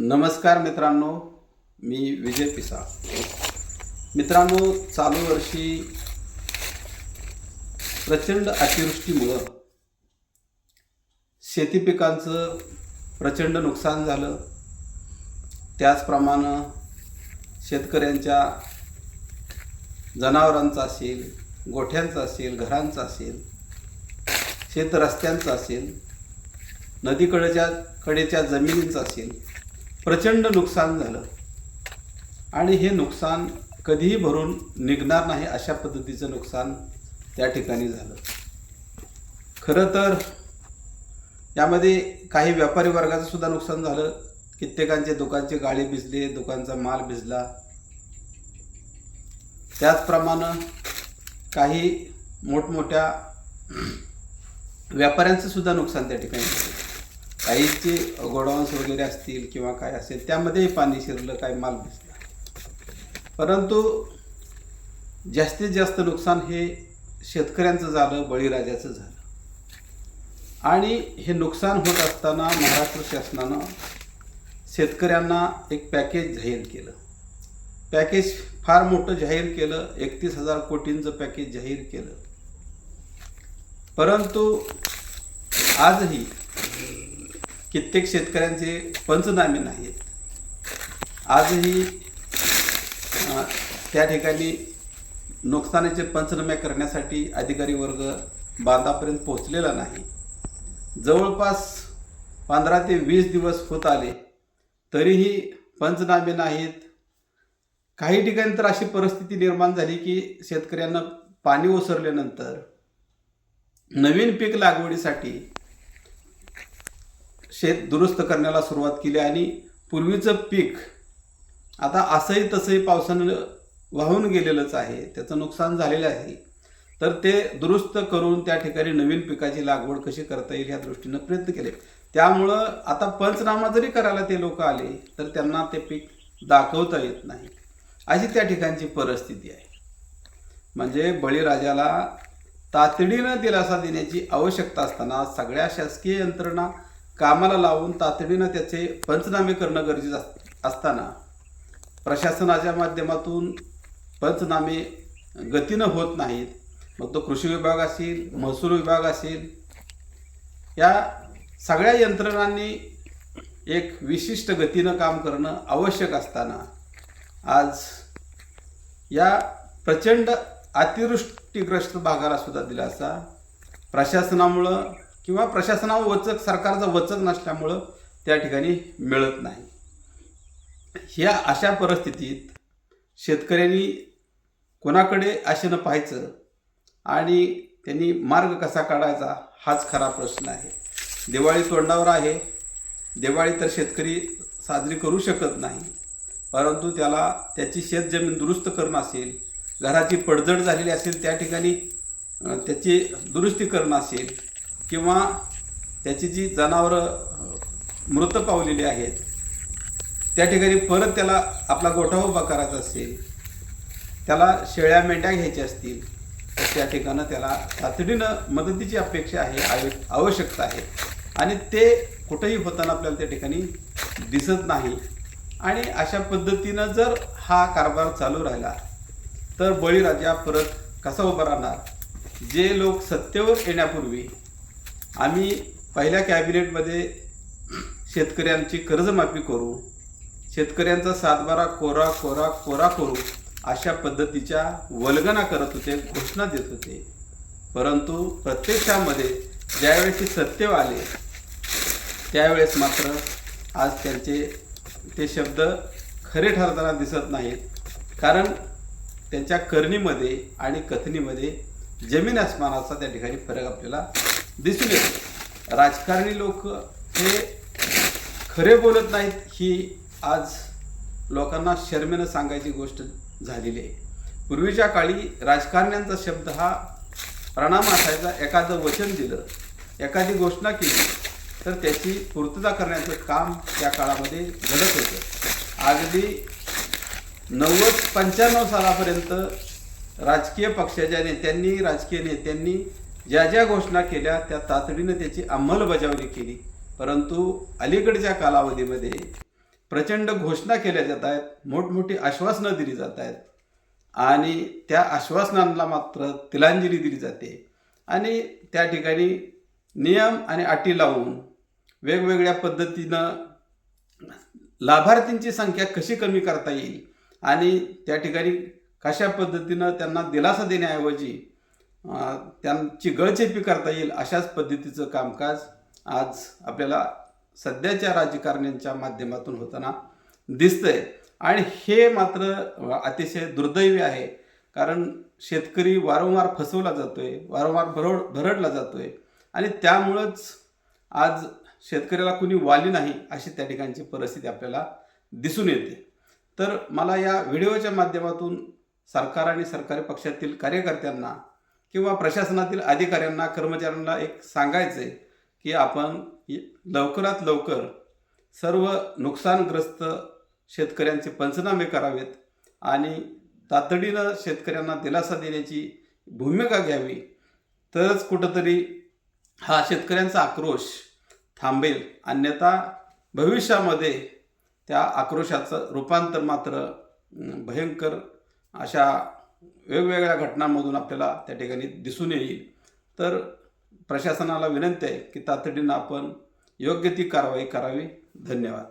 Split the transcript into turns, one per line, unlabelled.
नमस्कार मित्रांनो मी विजय पिसा मित्रांनो चालू वर्षी प्रचंड अतिवृष्टीमुळं शेती पिकांचं प्रचंड नुकसान झालं. त्याचप्रमाणे शेतकऱ्यांच्या जनावरांचा असेल गोठ्यांचा असेल घरांचा असेल शेत रस्त्यांचं असेल नदीकडेच्या कडेच्या जमिनींचं असेल प्रचंड नुकसान झालं. आणि हे नुकसान कधीही भरून निघणार नाही अशा पद्धतीचं नुकसान त्या ठिकाणी झालं. खरं तर यामध्ये काही व्यापारी वर्गाचं सुद्धा नुकसान झालं. कित्येकांचे दुकानचे गाळे भिजले दुकानचा माल भिजला. त्याचप्रमाणे काही मोठमोठ्या व्यापाऱ्यांचं सुद्धा नुकसान त्या ठिकाणी झालं. काहीचे गोडाऊन्स वगैरे असतील किंवा काय असेल त्यामध्येही पाणी शिरलं काही माल भिजला. परंतु जास्तीत जास्त नुकसान हे शेतकऱ्यांचं झालं बळीराजाचं झालं. आणि हे नुकसान होत असताना महाराष्ट्र शासनानं शेतकऱ्यांना एक पॅकेज जाहीर केलं. पॅकेज फार मोठं जाहीर केलं एकतीस हजार कोटींचं पॅकेज जाहीर केलं. परंतु आजही कित्येक शेतकऱ्यांचे पंचनामे नाहीत आजही त्या ठिकाणी नुकसानीचे पंचनामे करण्यासाठी अधिकारी वर्ग बांधापर्यंत पोहोचलेला नाही. जवळपास पंधरा ते वीस दिवस होत आले तरीही पंचनामे नाहीत. काही ठिकाणी तर अशी परिस्थिती निर्माण झाली की शेतकऱ्यांना पाणी ओसरल्यानंतर नवीन पीक लागवडीसाठी शेत दुरुस्त करण्याला सुरुवात केली आणि पूर्वीचं पीक आता असंही तसंही पावसानं वाहून गेलेलंच आहे त्याचं नुकसान झालेलं आहे. तर ते दुरुस्त करून त्या ठिकाणी नवीन पिकाची लागवड कशी करता येईल ह्या दृष्टीनं प्रयत्न केले. त्यामुळं आता पंचनामा जरी करायला ते लोक आले तर त्यांना ते पीक दाखवता येत नाही. अशी त्या ठिकाणची परिस्थिती आहे. म्हणजे बळीराजाला तातडीनं दिलासा देण्याची आवश्यकता असताना सगळ्या शासकीय यंत्रणा कामाला लावून तातडीनं त्याचे पंचनामे करणं गरजेचं अस- असताना प्रशासनाच्या माध्यमातून पंचनामे गतीनं होत नाहीत. मग तो कृषी विभाग असेल महसूल विभाग असेल या सगळ्या यंत्रणांनी एक विशिष्ट गतीनं काम करणं आवश्यक असताना आज या प्रचंड अतिवृष्टीग्रस्त भागाला सुद्धा दिलासा. प्रशासनामुळं किंवा प्रशासनावर वचक सरकारचं वचक नसल्यामुळं त्या ठिकाणी मिळत नाही. ह्या अशा परिस्थितीत शेतकऱ्यांनी कोणाकडे आशेनं पाहायचं आणि त्यांनी मार्ग कसा काढायचा हाच खरा प्रश्न आहे. दिवाळी तोंडावर आहे. दिवाळी तर शेतकरी साजरी करू शकत नाही. परंतु त्याला त्याची शेतजमीन दुरुस्त करणं असेल घराची पडझड झालेली असेल त्या ठिकाणी त्याची दुरुस्ती करणं असेल किंवा त्याची जी जनावरं मृत पावलेली आहेत त्या ठिकाणी परत त्याला आपला गोठा उभा करायचा असेल त्याला शेळ्या मेंढ्या घ्यायच्या असतील तर त्या ठिकाणं त्याला तातडीनं मदतीची अपेक्षा आहे आव- आवश्यकता आहे. आणि ते कुठंही होताना आपल्याला त्या ठिकाणी दिसत नाही. आणि अशा पद्धतीनं जर हा कारभार चालू राहिला तर बळीराजा परत कसा उभा राहणार? जे लोक सत्तेवर येण्यापूर्वी आम्ही पहिल्या कॅबिनेटमध्ये शेतकऱ्यांची कर्जमाफी करू शेतकऱ्यांचा सातबारा कोरा कोरा कोरा करू अशा पद्धतीच्या वल्गना करत होते घोषणा देत होते. परंतु प्रत्यक्षामध्ये ज्यावेळेस ते सत्तेवर आले त्यावेळेस मात्र आज त्यांचे ते शब्द खरे ठरताना दिसत नाहीत. कारण त्यांच्या करणीमध्ये आणि कथनीमध्ये जमीन आसमानाचा त्या ठिकाणी फरक आपल्याला दिसून येतो. राजकारणी लोक हे खरे बोलत नाहीत ही आज लोकांना शर्मेनं सांगायची गोष्ट झालेली आहे. पूर्वीच्या काळी राजकारण्यांचा शब्द हा प्रणाम असायचा एखादं वचन दिलं एखादी घोषणा केली तर त्याची पूर्तता करण्याचं काम त्या काळामध्ये घडत होतं. अगदी नव्वद पंच्याण्णव सालापर्यंत राजकीय पक्षाच्या नेत्यांनी राजकीय नेत्यांनी ज्या ज्या घोषणा केल्या त्या तातडीनं त्याची अंमलबजावणी केली. परंतु अलीकडच्या कालावधीमध्ये प्रचंड घोषणा केल्या जात आहेत मोठमोठी आश्वासनं दिली जात आहेत आणि त्या आश्वासनांना मात्र तिलांजली दिली जाते. आणि त्या ठिकाणी नियम आणि अटी लावून वेगवेगळ्या पद्धतीनं लाभार्थींची संख्या कशी कमी करता येईल आणि त्या ठिकाणी कशा पद्धतीनं त्यांना दिलासा देण्याऐवजी त्यांची गळचेपी करता येईल अशाच पद्धतीचं कामकाज आज आपल्याला सध्याच्या राजकारण्यांच्या माध्यमातून होताना दिसतंय. आणि हे मात्र अतिशय दुर्दैवी आहे कारण शेतकरी वारंवार फसवला जातोय वारंवार भरड भरडला जातोय. आणि त्यामुळंच आज शेतकऱ्याला कुणी वाली नाही अशी त्या ठिकाणची परिस्थिती आपल्याला दिसून येते. तर मला या व्हिडिओच्या माध्यमातून सरकार आणि सरकारी पक्षातील कार्यकर्त्यांना किंवा प्रशासनातील अधिकाऱ्यांना कर्मचाऱ्यांना एक सांगायचं आहे की आपण लवकरात लवकर सर्व नुकसानग्रस्त शेतकऱ्यांचे पंचनामे करावेत आणि तातडीनं शेतकऱ्यांना दिलासा देण्याची भूमिका घ्यावी. तरच कुठंतरी हा शेतकऱ्यांचा आक्रोश थांबेल. अन्यथा भविष्यामध्ये त्या आक्रोशाचं रूपांतर मात्र भयंकर अशा वेगवेगळ्या घटनांमधून आपल्याला त्या ठिकाणी दिसून येईल. तर प्रशासनाला विनंती आहे की तातडीनं आपण योग्य ती कारवाई करावी. धन्यवाद.